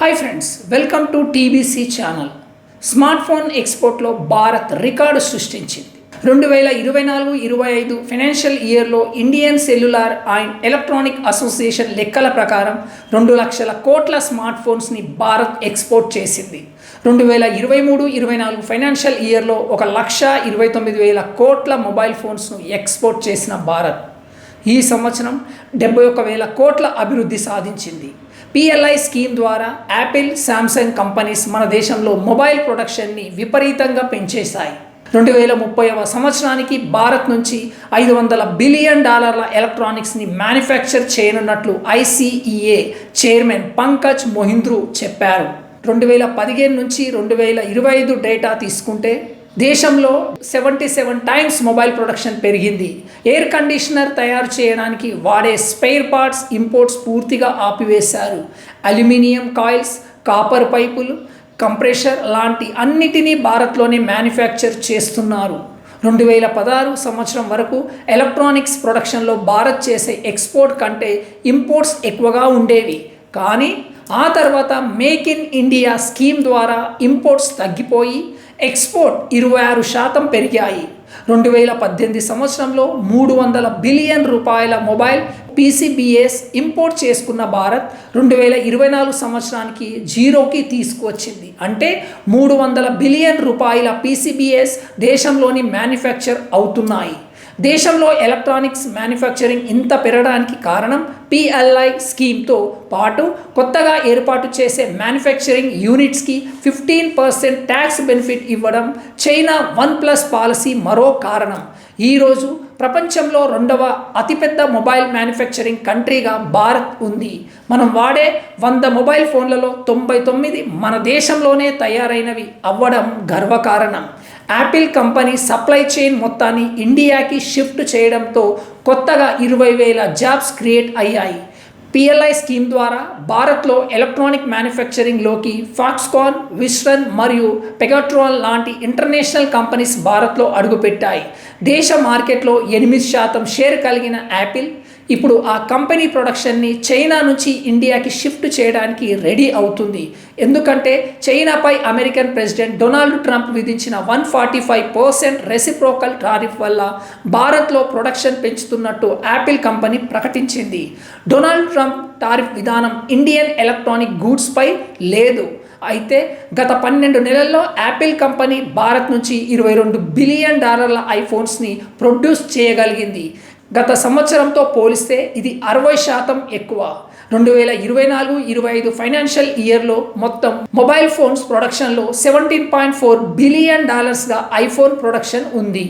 Hi friends welcome to TBC channel smart phone ఎక్స్పోర్ట్లో Bharat record సృష్టించింది. రెండు వేల ఇరవై నాలుగు ఇరవై ఐదు ఫైనాన్షియల్ ఇయర్లో Indian cellular and electronic association లెక్కల ప్రకారం రెండు లక్షల కోట్ల స్మార్ట్ ఫోన్స్ని భారత్ ఎక్స్పోర్ట్ చేసింది. రెండు వేల ఇరవై మూడు ఇరవై నాలుగు ఫైనాన్షియల్ ఇయర్లో ఒక లక్ష ఇరవై తొమ్మిది వేల కోట్ల మొబైల్ ఫోన్స్ను ఎక్స్పోర్ట్ చేసిన భారత్ ఈ సంవత్సరం డెబ్బై ఒక వేల కోట్ల అభివృద్ధి సాధించింది. పిఎల్ఐ స్కీమ్ ద్వారా యాపిల్ శాంసంగ్ కంపెనీస్ మన దేశంలో మొబైల్ ప్రొడక్షన్ని విపరీతంగా పెంచేశాయి. రెండు వేల ముప్పైవ సంవత్సరానికి భారత్ నుంచి ఐదు వందల బిలియన్ డాలర్ల ఎలక్ట్రానిక్స్ని మ్యానుఫ్యాక్చర్ చేయనున్నట్లు ఐసీఈఏ చైర్మన్ పంకజ్ మొహింద్రు చెప్పారు. రెండు వేల పదిహేను నుంచి రెండు వేల ఇరవై ఐదు డేటా తీసుకుంటే దేశంలో seventy seven times mobile production పెరిగింది. ఎయిర్ కండిషనర్ తయారు చేయడానికి వాడే స్పేర్ పార్ట్స్ ఇంపోర్ట్స్ పూర్తిగా ఆపివేశారు. అల్యూమినియం కాయిల్స్ కాపర్ పైపులు కంప్రెషర్ లాంటి అన్నిటినీ భారత్లోనే మ్యానుఫ్యాక్చర్ చేస్తున్నారు. రెండు వేల పదహారు సంవత్సరం వరకు ఎలక్ట్రానిక్స్ ప్రొడక్షన్లో భారత్ చేసే ఎక్స్పోర్ట్ కంటే ఇంపోర్ట్స్ ఎక్కువగా ఉండేవి. కానీ ఆ తర్వాత మేక్ ఇన్ ఇండియా స్కీమ్ ద్వారా ఇంపోర్ట్స్ తగ్గిపోయి ఎక్స్పోర్ట్ ఇరవై ఆరు శాతం పెరిగాయి. రెండు వేల పద్దెనిమిది సంవత్సరంలో మూడు వందల బిలియన్ రూపాయల మొబైల్ పీసీబీఎస్ ఇంపోర్ట్ చేసుకున్న భారత్ రెండు వేల ఇరవై నాలుగు సంవత్సరానికి జీరోకి తీసుకువచ్చింది. అంటే మూడు వందల బిలియన్ రూపాయల పీసీబీఎస్ దేశంలోని మ్యానుఫ్యాక్చర్ అవుతున్నాయి. దేశంలో ఎలక్ట్రానిక్స్ మ్యానుఫ్యాక్చరింగ్ ఇంత పెరగడానికి కారణం పిఎల్ఐ స్కీమ్తో పాటు కొత్తగా ఏర్పాటు చేసే మ్యానుఫ్యాక్చరింగ్ యూనిట్స్కి ఫిఫ్టీన్ పర్సెంట్ ట్యాక్స్ బెనిఫిట్ ఇవ్వడం చైనా వన్ ప్లస్ పాలసీ మరో కారణం. ఈరోజు ప్రపంచంలో రెండవ అతిపెద్ద మొబైల్ మ్యానుఫ్యాక్చరింగ్ కంట్రీగా భారత్ ఉంది. మనం వాడే వంద మొబైల్ ఫోన్లలో తొంభై తొమ్మిది మన దేశంలోనే తయారైనవి అవ్వడం గర్వకారణం. యాపిల్ కంపెనీ సప్లై చైన్ మొత్తాన్ని ఇండియాకి షిఫ్ట్ చేయడంతో కొత్తగా ఇరవై వేల జాబ్స్ క్రియేట్ అయ్యాయి. పిఎల్ఐ స్కీమ్ ద్వారా భారత్లో ఎలక్ట్రానిక్ మ్యానుఫ్యాక్చరింగ్లోకి ఫాక్స్కాన్ విస్రన్ మరియు పెగాట్రాన్ లాంటి ఇంటర్నేషనల్ కంపెనీస్ భారత్లో అడుగుపెట్టాయి. దేశ మార్కెట్లో ఎనిమిది శాతం షేర్ కలిగిన యాపిల్ ఇప్పుడు ఆ కంపెనీ ప్రొడక్షన్ని చైనా నుంచి ఇండియాకి షిఫ్ట్ చేయడానికి రెడీ అవుతుంది. ఎందుకంటే చైనాపై అమెరికన్ ప్రెసిడెంట్ డొనాల్డ్ ట్రంప్ విధించిన one forty five percent reciprocal tariff వల్ల భారత్లో ప్రొడక్షన్ పెంచుతున్నట్టు యాపిల్ కంపెనీ ప్రకటించింది. డొనాల్డ్ ట్రంప్ టారిఫ్ విధానం ఇండియన్ ఎలక్ట్రానిక్ గూడ్స్పై లేదు. అయితే గత పన్నెండు నెలల్లో యాపిల్ కంపెనీ భారత్ నుంచి ఇరవై రెండు బిలియన్ డాలర్ల ఐఫోన్స్ని ప్రొడ్యూస్ చేయగలిగింది. గత సంవత్సరంతో పోలిస్తే ఇది అరవై శాతం ఎక్కువ. రెండు వేల ఇరవై నాలుగు ఇరవై ఐదు ఫైనాన్షియల్ ఇయర్లో మొత్తం మొబైల్ ఫోన్స్ ప్రొడక్షన్లో సెవెంటీన్ పాయింట్ ఫోర్ బిలియన్ డాలర్స్గా ఐఫోన్ ప్రొడక్షన్ ఉంది.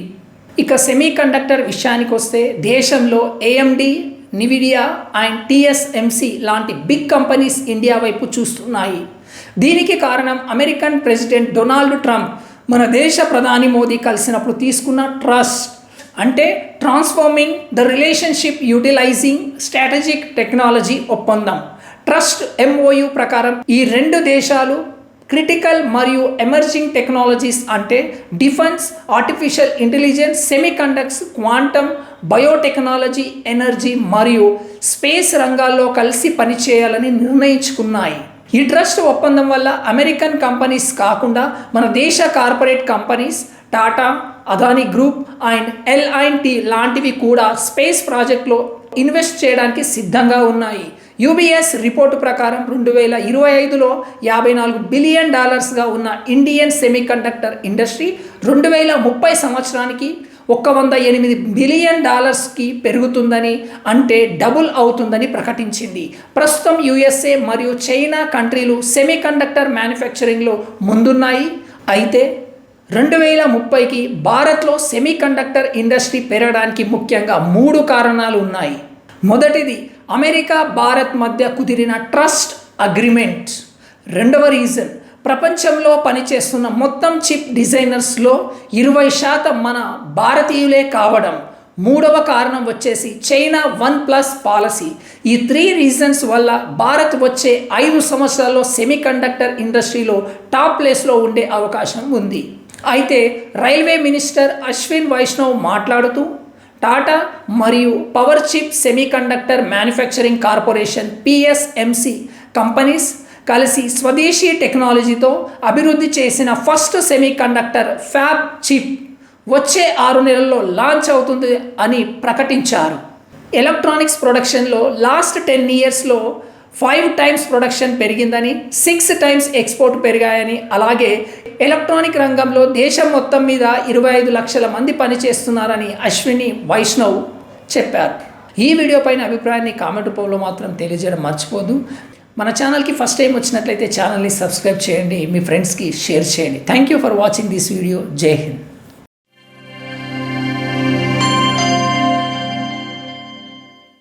ఇక సెమీ కండక్టర్ విషయానికి వస్తే దేశంలో ఏఎండి నివిడియా అండ్ టిఎస్ఎంసి లాంటి బిగ్ కంపెనీస్ ఇండియా వైపు చూస్తున్నాయి. దీనికి కారణం అమెరికన్ ప్రెసిడెంట్ డొనాల్డ్ ట్రంప్. మన దేశ ప్రధాని మోదీ కలిసినప్పుడు తీసుకున్న ట్రస్ట్. అంటే transforming the relationship utilising strategic technology ఒప్పందం. ట్రస్ట్ ఎంఓయు ప్రకారం ఈ రెండు దేశాలు క్రిటికల్ మరియు ఎమర్జింగ్ టెక్నాలజీస్ అంటే defence artificial intelligence semiconductors quantum biotechnology energy మరియు స్పేస్ రంగాల్లో కలిసి పనిచేయాలని నిర్ణయించుకున్నాయి. ఈ ట్రస్ట్ ఒప్పందం వల్ల అమెరికన్ కంపెనీస్ కాకుండా మన దేశ corporate companies Tata Adani group and L and T లాంటివి కూడా స్పేస్ ప్రాజెక్ట్లో ఇన్వెస్ట్ చేయడానికి సిద్ధంగా ఉన్నాయి. యూబీఎస్ రిపోర్టు ప్రకారం రెండు వేల ఇరవై ఐదులో యాభై నాలుగు బిలియన్ డాలర్స్గా ఉన్న ఇండియన్ సెమీకండక్టర్ ఇండస్ట్రీ రెండు వేల ముప్పై సంవత్సరానికి ఒక్క వంద ఎనిమిది బిలియన్ డాలర్స్కి పెరుగుతుందని అంటే డబుల్ అవుతుందని ప్రకటించింది. ప్రస్తుతం యుఎస్ఏ మరియు చైనా కంట్రీలు సెమీకండక్టర్ మ్యానుఫ్యాక్చరింగ్లో ముందున్నాయి. అయితే రెండు వేల ముప్పైకి భారత్లో సెమీకండక్టర్ ఇండస్ట్రీ పెరగడానికి ముఖ్యంగా మూడు కారణాలు ఉన్నాయి. మొదటిది అమెరికా భారత్ మధ్య కుదిరిన ట్రస్ట్ అగ్రిమెంట్. రెండవ రీజన్ ప్రపంచంలో పనిచేస్తున్న మొత్తం చిప్ డిజైనర్స్లో ఇరవై శాతం మన భారతీయులే కావడం. మూడవ కారణం వచ్చేసి చైనా వన్ ప్లస్ పాలసీ. ఈ త్రీ రీజన్స్ వల్ల భారత్ వచ్చే ఐదు సంవత్సరాల్లో సెమీకండక్టర్ ఇండస్ట్రీలో టాప్ ప్లేస్లో ఉండే అవకాశం ఉంది. అయితే రైల్వే మినిస్టర్ అశ్విన్ వైష్ణవ్ మాట్లాడుతూ టాటా మరియు power chip semiconductor manufacturing corporation PSMC companies కలిసి స్వదేశీ టెక్నాలజీతో అభివృద్ధి చేసిన first semiconductor fab chip వచ్చే ఆరు నెలల్లో లాంచ్ అవుతుంది అని ప్రకటించారు. ఎలక్ట్రానిక్స్ ప్రొడక్షన్లో లాస్ట్ టెన్ ఇయర్స్లో ఫైవ్ టైమ్స్ ప్రొడక్షన్ పెరిగిందని సిక్స్ టైమ్స్ ఎక్స్పోర్ట్ పెరిగాయని అలాగే ఎలక్ట్రానిక్ రంగంలో దేశం మొత్తం మీద ఇరవై ఐదు లక్షల మంది పనిచేస్తున్నారని అశ్విని వైష్ణవ్ చెప్పారు. ఈ వీడియో పైన అభిప్రాయాన్ని కామెంట్ రూపంలో మాత్రం తెలియజేయడం మర్చిపోదు. మన ఛానల్కి ఫస్ట్ టైం వచ్చినట్లయితే ఛానల్ని సబ్స్క్రైబ్ చేయండి మీ ఫ్రెండ్స్కి షేర్ చేయండి. Thank you for watching this video Jai Hind